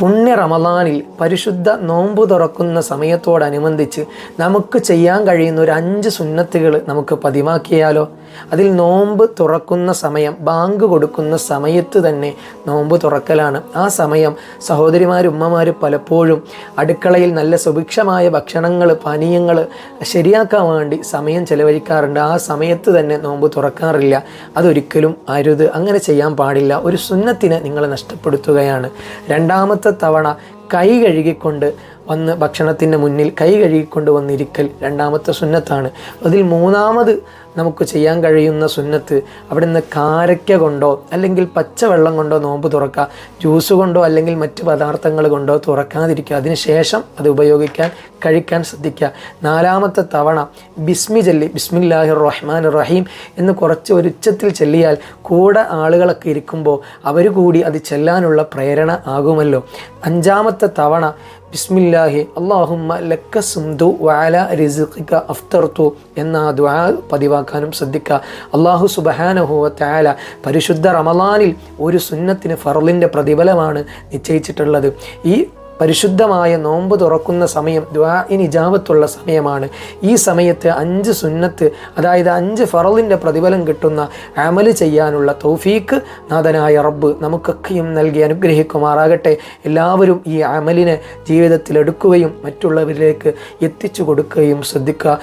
പുണ്യ റമദാനിൽ പരിശുദ്ധ നോമ്പ് തുറക്കുന്ന സമയത്തോടനുബന്ധിച്ച് നമുക്ക് ചെയ്യാൻ കഴിയുന്ന ഒരു അഞ്ച് സുന്നത്തുകൾ നമുക്ക് പതിവാക്കിയാലോ? അതിൽ നോമ്പ് തുറക്കുന്ന സമയം ബാങ്ക് കൊടുക്കുന്ന സമയത്ത് തന്നെ നോമ്പ് തുറക്കലാണ്. ആ സമയം സഹോദരിമാർ ഉമ്മമാർ പലപ്പോഴും അടുക്കളയിൽ നല്ല സുഭിക്ഷമായ ഭക്ഷണങ്ങൾ പാനീയങ്ങൾ ശരിയാക്കാൻ വേണ്ടി സമയം ചെലവഴിക്കാറുണ്ട്. ആ സമയത്ത് തന്നെ നോമ്പ് തുറക്കാറില്ല. അതൊരിക്കലും അരുത്. അങ്ങനെ ചെയ്യാൻ പാടില്ല. ഒരു സുന്നത്തിനെ നിങ്ങൾ നഷ്ടപ്പെടുത്തുകയാണ്. രണ്ടാമത്തെ തവണ കൈ കഴുകിക്കൊണ്ട് വന്ന് ഭക്ഷണത്തിന്റെ മുന്നിൽ കൈ കഴുകിക്കൊണ്ട് വന്നിരിക്കൽ രണ്ടാമത്തെ സുന്നത്താണ്. അതിൽ മൂന്നാമത് നമുക്ക് ചെയ്യാൻ കഴിയുന്ന സുന്നത്ത് അവിടുന്ന് കാരക്ക കൊണ്ടോ അല്ലെങ്കിൽ പച്ചവെള്ളം കൊണ്ടോ നോമ്പ് തുറക്കുക ജ്യൂസ് കൊണ്ടോ അല്ലെങ്കിൽ മറ്റ് പദാർത്ഥങ്ങൾ കൊണ്ടോ തുറക്കാതിരിക്കുക. അതിനുശേഷം അത് ഉപയോഗിക്കാൻ കഴിക്കാൻ ശ്രദ്ധിക്കുക. നാലാമത്തെ തവണ ബിസ്മി ചൊല്ലി ബിസ്മില്ലാഹി റഹ്മാൻ റഹീം എന്ന് കുറച്ച് ഒരു ഉച്ചത്തിൽ ചെല്ലിയാൽ കൂടെ ആളുകളൊക്കെ ഇരിക്കുമ്പോൾ അവർ കൂടി അത് ചെല്ലാനുള്ള പ്രേരണ ആകുമല്ലോ. അഞ്ചാമത്തെ തവണ ബിസ്മില്ലാഹി അള്ളാഹുമ്മ ലക്ക സുംദു വാല റിസിഖിക അഫ്തർത്തു എന്ന ദ്വാ പതിവാക്കാനും ശ്രദ്ധിക്കുക അള്ളാഹു സുബഹാനഹുവ താല പരിശുദ്ധ റമലാനിൽ ഒരു സുന്നത്തിന് ഫറലിന്റെ പ്രതിഫലമാണ് നിശ്ചയിച്ചിട്ടുള്ളത്. ഈ പരിശുദ്ധമായ നോമ്പ് തുറക്കുന്ന സമയം ദ്വാഇന് ഇജാബത്തുള്ള സമയമാണ്. ഈ സമയത്ത് അഞ്ച് സുന്നത്ത് അതായത് അഞ്ച് ഫറലിന്റെ പ്രതിഫലം കിട്ടുന്ന അമൽ ചെയ്യാനുള്ള തൗഫീക്ക് നാഥനായ റബ്ബ് നമുക്കൊക്കെയും നൽകി അനുഗ്രഹിക്കുമാറാകട്ടെ. എല്ലാവരും ഈ അമലിനെ ജീവിതത്തിൽ എടുക്കുകയും മറ്റുള്ളവരിലേക്ക് എത്തിച്ചു കൊടുക്കുകയും ശ്രദ്ധിക്കുക.